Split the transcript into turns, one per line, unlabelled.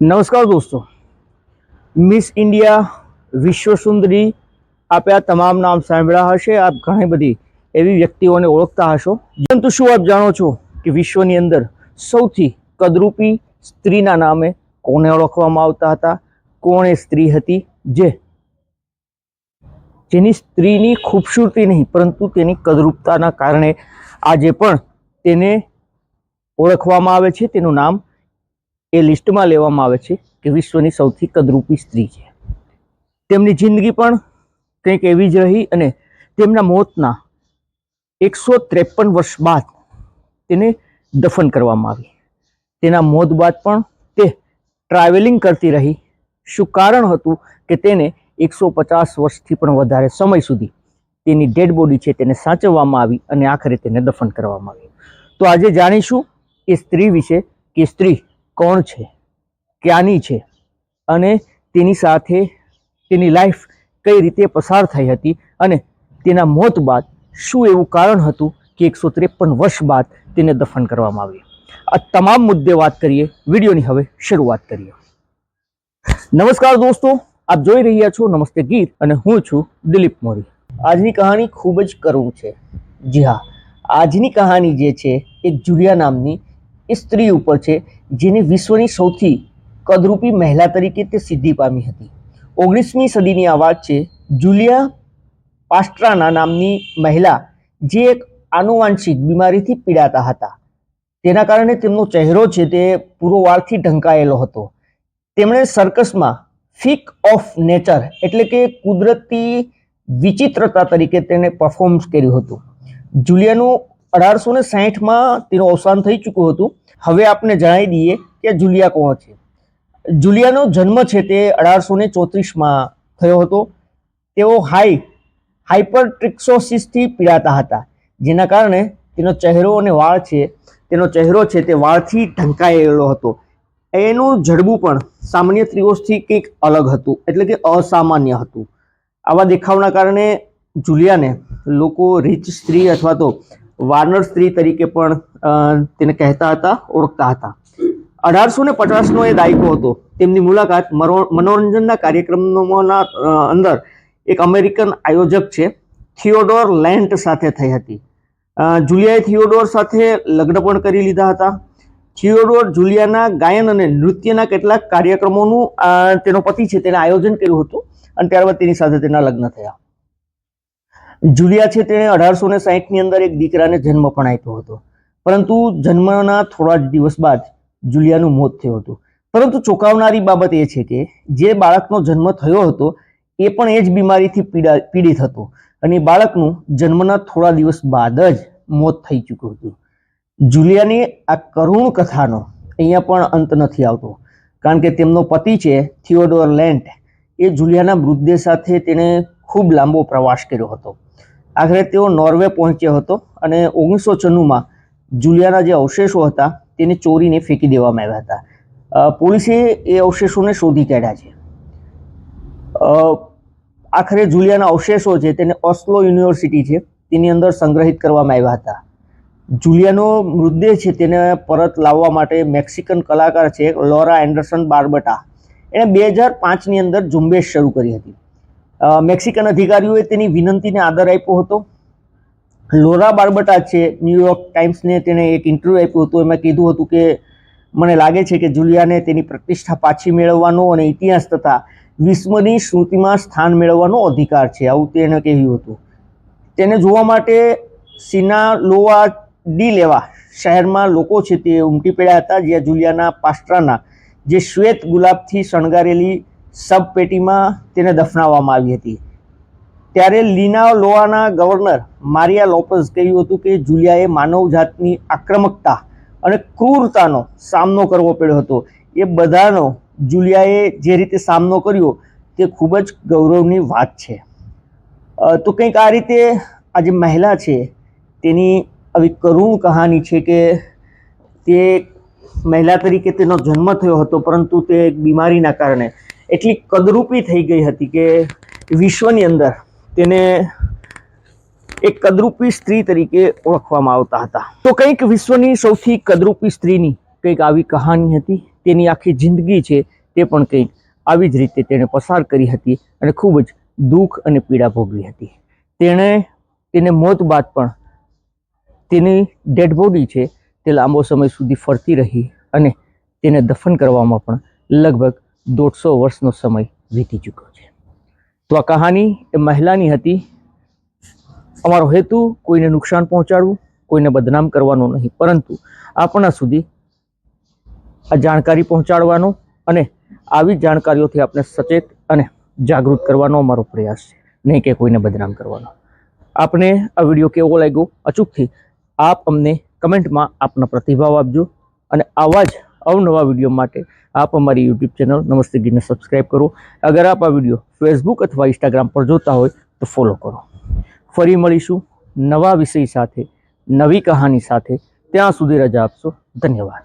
નમસ્કાર દોસ્તો. Miss India વિશ્વ સુંદરી આપે આ તમામ નામ સાંભળ્યા હશે. આપ ઘણી બધી એવી વ્યક્તિઓને ઓળખતા હશો. પરંતુ શું આપ જાણો છો કે વિશ્વની અંદર સૌથી કદરૂપી સ્ત્રીના નામે કોને ઓળખવામાં આવતા હતા? કોણે સ્ત્રી હતી જે? જેની સ્ત્રીની ખૂબસૂરતી નહીં, પરંતુ તેની કદરૂપતાના કારણે આજે પણ તેને ઓળખવામાં આવે છે. તેનું નામ એ લિસ્ટમાં લેવામાં આવે છે કે વિશ્વની સૌથી કદરૂપી સ્ત્રી છે. તેમની જિંદગી પણ કંઈક એવી જ રહી અને તેમના મોતના એકસો ત્રેપન વર્ષ બાદ તેને દફન કરવામાં આવી. તેના મોત બાદ પણ તે ટ્રાવેલિંગ કરતી રહી. શું કારણ હતું કે તેને એકસો પચાસ વર્ષથી પણ વધારે સમય સુધી તેની ડેડ બોડી છે તેને સાચવવામાં આવી અને આખરે તેને દફન કરવામાં આવી તો આજે જાણીશું એ સ્ત્રી વિશે કે સ્ત્રી કોણ છે? ક્યાંની છે? અને તેની સાથે તેની લાઈફ કઈ રીતે પસાર થઈ હતી? અને તેના મોત બાદ શું એવું કારણ હતું કે એકસો ત્રેપન વર્ષ બાદ તેને દફન કરવામાં આવી આ તમામ મુદ્દે વાત કરીએ, વિડીયોની હવે શરૂઆત કરીએ. નમસ્કાર દોસ્તો, આપ જોઈ રહ્યા છો નમસ્તે ગીત અને હું છું દિલીપ મોરી. આજની કહાણી ખૂબ જ કરુણ છે. જી હા, આજની કહાની જે છે, એક જુલિયા નામની એ સ્ત્રી ઉપર છે, જેને વિશ્વની સૌથી કદરૂપી મહિલા તરીકે તે સિદ્ધિ પામી હતી. ઓગણીસમી સદીની આ વાત છે, જુલિયા પાસ્ટ્રાના નામની મહિલા, જે એક આનુવાંશિક બીમારીથી પીડાતા હતા. તેના કારણે તેમનો ચહેરો છે તે પૂરો વાળથી ઢંકાયેલો હતો. તેમણે સર્કસમાં ફીક ઓફ નેચર એટલે કે કુદરતી વિચિત્રતા તરીકે તેને પરફોર્મ કર્યું હતું. જુલિયાનું અઢારસો ને સાહીઠમાં તેનું અવસાન થઈ ચૂક્યું હતું. હવે આપને જણાવી દઈએ કે જુલિયા કોણ છે? જુલિયાનો જન્મ છે તે અઢારસો ને ચોત્રીસમાં થયો હતો. તેઓ હાઈ હાઈપર ટ્રિક્સોસિસથી પીડાતા હતા. જેના કારણે તેનો ચહેરો અને વાળ છે, તેનો ચહેરો છે તે વાળથી ઢંકાયેલો હતો. એનું જડબું પણ સામાન્ય સ્ત્રીઓથી કંઈક અલગ હતું, એટલે કે અસામાન્ય હતું. આવા દેખાવના કારણે જુલિયાને લોકો રીચ સ્ત્રી અથવા તો વાનર સ્ત્રી તરીકે પણ તેને કહેતા હતા, ઓળખતા હતા. અઢારસો ને પચાસનો એ દાયકો હતો. તેમની મુલાકાત મનોરંજનના કાર્યક્રમોના અંદર એક અમેરિકન આયોજક છે, થિયોડોર લેન્ટ સાથે થઈ હતી. જુલિયાએ થિયોડોર સાથે લગ્ન પણ કરી લીધા હતા. થિયોડોર જુલિયાના ગાયન અને નૃત્યના કેટલાક કાર્યક્રમોનું તેનો પતિ છે, તેને આયોજન કર્યું હતું અને ત્યારબાદ તેની સાથે તેના લગ્ન થયા. જુલિયા છે તેણે અઢારસો ને સાહીઠની અંદર એક દીકરાને જન્મ પણ આપ્યો હતો. પરંતુ જન્મના થોડા જ દિવસ બાદ જુલિયાનું મોત થયું હતું. પરંતુ ચોંકાવનારી બાબત એ છે કે જે બાળકનો જન્મ થયો હતો એ પણ એ જ બીમારીથી પીડા, પીડિત હતો અને બાળકનું જન્મના થોડા દિવસ બાદ જ મોત થઈ ચૂક્યું હતું. જુલિયાની આ કરુણ કથાનો અહીંયા પણ અંત નથી આવતો, કારણ કે તેમનો પતિ છે થિયોડોર લેન્ટ. એ જુલિયાના મૃતદેહ સાથે તેણે ખૂબ લાંબો પ્રવાસ કર્યો હતો. આખરે તેઓ નોર્વે પહોંચ્યો હતો અને ઓગણીસો છન્નુંમાં જુલિયાના જે અવશેષો હતા તેને ચોરીને ફેંકી દેવામાં આવ્યા હતા. પોલીસે એ અવશેષોને શોધી કાઢ્યા છે. આખરે જુલિયાના અવશેષો છે તેને ઓસ્લો યુનિવર્સિટી છે તેની અંદર સંગ્રહિત કરવામાં આવ્યા હતા. જુલિયાનો મૃતદેહ છે તેને પરત લાવવા માટે મેક્સિકન કલાકાર છે લોરા એન્ડરસન બાર્બટા. એણે બે હજાર પાંચની અંદર ઝુંબેશ શરૂ કરી હતી. મેક્સિકન અધિકારીઓએ તેની વિનંતીને આદર આપ્યો હતો. લોરા બાર્બટા છે ન્યુયોર્ક ટાઈમ્સને તેણે એક ઇન્ટરવ્યૂ આપ્યું હતું. એમાં કીધું હતું કે, મને લાગે છે કે જુલિયાને તેની પ્રતિષ્ઠા પાછી મેળવવાનો અને ઇતિહાસ તથા વિશ્વની સ્મૃતિમાં સ્થાન મેળવવાનો અધિકાર છે. આવું તેણે કહ્યું હતું. તેને જોવા માટે સિનાલોવા ડી લેવા શહેરમાં લોકો છે તે ઉમટી પડ્યા હતા, જ્યાં જુલિયાના પાસ્ટ્રાના જે શ્વેત ગુલાબથી શણગારેલી સબ પેટીમાં તેને દફનાવવામાં આવી હતી. ત્યારે લીના લોઆના ગવર્નર મારિયા લોપઝ કહ્યું હતું કે જુલિયાએ માનવજાતની આક્રમકતા અને ક્રૂરતાનો સામનો કરવો પડ્યો હતો. એ બધાનો જુલિયાએ જે રીતે સામનો કર્યો તે ખૂબ જ ગૌરવની વાત છે. તો કંઈક આ રીતે આ જે મહિલા છે તેની આવી કરુણ કહાની છે કે તે મહિલા તરીકે તેનો જન્મ થયો હતો પરંતુ તે એક બીમારીના કારણે એટલી કદરૂપી થઈ ગઈ હતી કે વિશ્વની અંદર તેને એક કદરૂપી સ્ત્રી તરીકે ઓળખવામાં આવતા હતા. તો કંઈક વિશ્વની સૌથી કદરૂપી સ્ત્રીની કંઈક આવી કહાની હતી, તેની આખી જિંદગી છે તે પણ કંઈક આવી જ રીતે તેણે પસાર કરી હતી અને ખૂબ જ દુઃખ અને પીડા ભોગવી હતી. તેણે તેને મોત બાદ પણ તેની ડેડ બોડી છે તે લાંબો સમય સુધી ફરતી રહી અને તેને દફન કરવામાં પણ લગભગ દોઢસો વર્ષનો સમય વીતી ચૂક્યો છે. તો આ કહાની એ મહિલાની હતી. અમારો હેતુ કોઈને નુકસાન પહોંચાડવું, કોઈને બદનામ કરવાનો નહીં. પરંતુ આપણા સુધી આ જાણકારી પહોંચાડવાનો અને આવી જાણકારીઓથી આપણે સચેત અને જાગૃત કરવાનો અમારો પ્રયાસ છે. નહીં કે કોઈને બદનામ કરવાનો. આપને આ વીડિયો કેવો લાગ્યો? અચૂકથી આપ અમને કમેન્ટમાં આપના પ્રતિભાવ આપજો અને આવા જ અવનવા વીડિયો માટે આપ અમારી યુટ્યુબ ચેનલ નમસ્તે ગીરને સબસ્ક્રાઈબ કરો. અગર આપ આ વીડિયો ફેસબુક અથવા ઇન્સ્ટાગ્રામ પર જોતા હોય તો ફોલો કરો. ફરી મળીશું નવા વિષય સાથે, નવી કહાની સાથે. ત્યાં સુધી રજા આપશો. ધન્યવાદ.